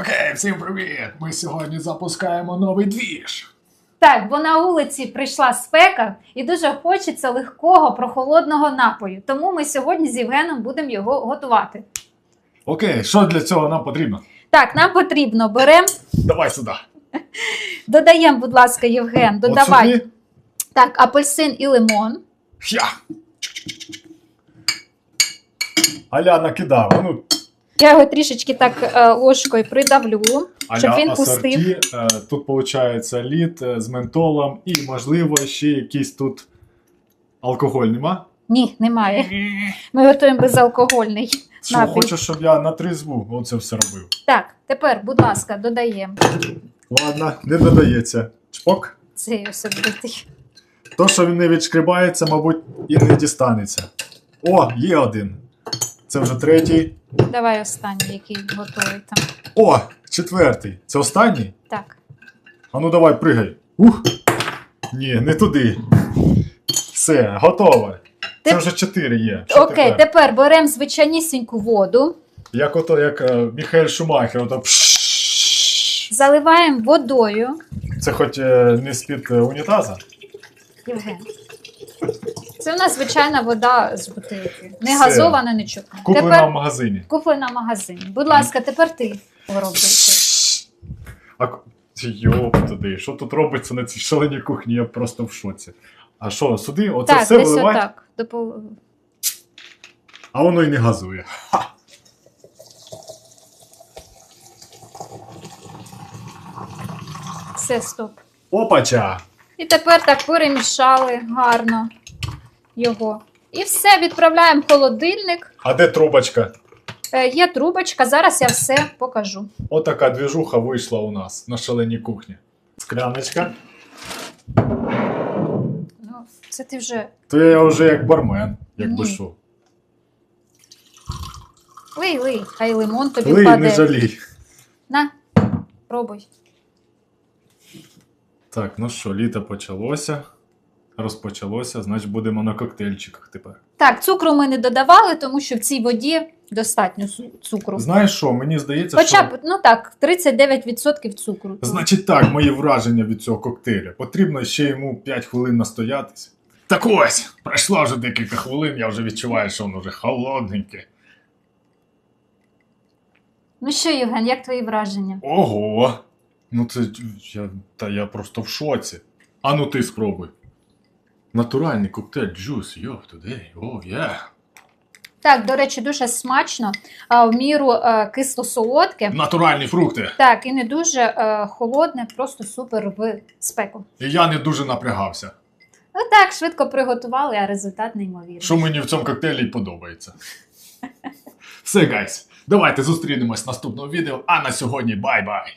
Окей, всім привіт! Ми сьогодні запускаємо новий двіж. Так, бо на вулиці прийшла спека і дуже хочеться легкого прохолодного напою. Тому ми сьогодні з Євгеном будемо його готувати. Окей, що для цього нам потрібно? Так, нам потрібно беремо, Давай сюди. додаємо, будь ласка, Євген, додавай. От сюди. Так, апельсин і лимон. Я. Аля накидав. Ну, Я його трішечки так е, ложкою придавлю, щоб він асорті. пустив. Е, Тут виходить лід е, з ментолом і, можливо, ще якийсь тут алкоголь нема. Ні, немає. Ми готуємо безалкогольний. Що, Напій. хочеш, щоб я на трезву оце все робив? Так, тепер, будь ласка, додаємо Ладно, не додається. Чпок. цей особистий. То, що він не відшкрибається, мабуть, і не дістанеться. О, є один. Це вже третій. Давай останній, який готовий там. О, четвертий. Це останній? Так. А ну давай, пригай. Ух. Ні, не туди. Все, готово. Це вже чотири є. Що Окей, тепер? тепер беремо звичайнісіньку воду, Як ото, як е, Міхаель Шумахер, ото пшшш. заливаємо водою. Це хоч е, не з-під е, унітаза? Євген. Це в нас звичайна вода з бутилки. Не Все. газована, нічого. Куплена Тепер в магазині. куплена в магазині. Будь ласка, тепер ти роби це. А йоп туди, що тут робиться на цій шаленій кухні, я просто в шоці. А що, сюди? Оце Так, все десь виливати? отак. До пол- А воно і не газує. Все, стоп. Опача! І тепер так перемішали гарно його. І все, відправляємо в холодильник. А де трубочка? Е, Є трубочка, зараз я все покажу. Отака двіжуха вийшла у нас на шаленій кухні. Скляночка. Ну, це ти вже То я вже як бармен, якби Ні. що. лий, лий, хай лимон тобі Лий, впаде. не жалій. На, пробуй. Так, ну що, літо почалося. Розпочалося, значить будемо на коктейльчиках тепер. Так, цукру ми не додавали, тому що в цій воді достатньо цукру. Знаєш що, мені здається, Хоча що. б, ну так, 39% цукру. Значить так, мої враження від цього коктейля. Потрібно ще йому 5 хвилин настоятися. Так ось, пройшло вже декілька хвилин, я вже відчуваю, що воно вже холодненьке. Ну що, Євген, як твої враження? Ого! Ну це я, та я просто в шоці. А ну ти спробуй. Натуральний коктейль джус, йоп туди, о, є. Так, до речі, дуже смачно, а в міру е, кисло-солодке. Натуральні фрукти. Так, і не дуже е, холодне, просто супер в спеку. І я не дуже напрягався. Ну так, швидко приготували, а результат неймовірний. Що мені в цьому коктейлі й подобається. Все, гайс, давайте зустрінемось в наступному відео. А на сьогодні бай-бай!